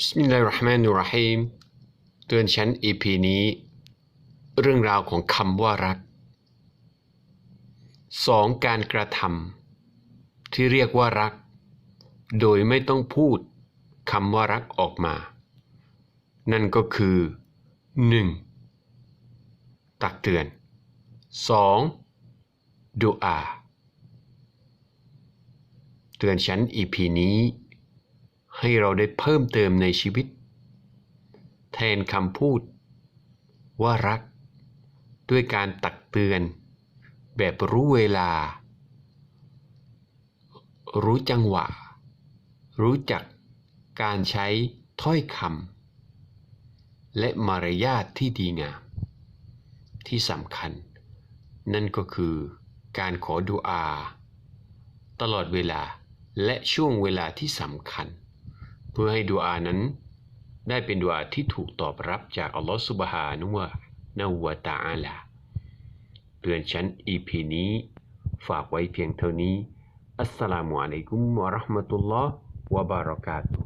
บิสมิลลาฮิรเราะห์มานิรเราะฮีมเตือนชั้น EP นี้ เรื่องราวของคำว่ารักสองการกระทำที่เรียกว่ารัก โดยไม่ต้องพูดคำว่ารักออกมา นั่นก็คือ 1. ตักเตือน 2. ดุอา เตือนชั้น EP นี้ ให้เราได้เพิ่มเติมในชีวิต แทนคำพูด ว่ารัก ด้วยการตักเตือน แบบรู้เวลา รู้จังหวะ รู้จักการใช้ถ้อยคำและมารยาทที่ดีงามที่สำคัญ นั่นก็คือการขอดุอา ตลอดเวลาและช่วงเวลาที่สำคัญ พื่อให้ดูอานั้น ได้เป็นดูอาที่ถูกตอบรับจากอัลลอฮฺสุบฮานุวะนาวะตาอาลาเตือนฉันอีพีนี้ ฝากไว้เพียงเท่านี้ อัสสลามุอะลัยกุมวะราะห์มะตุลลอฮ์วะบารอกาตุ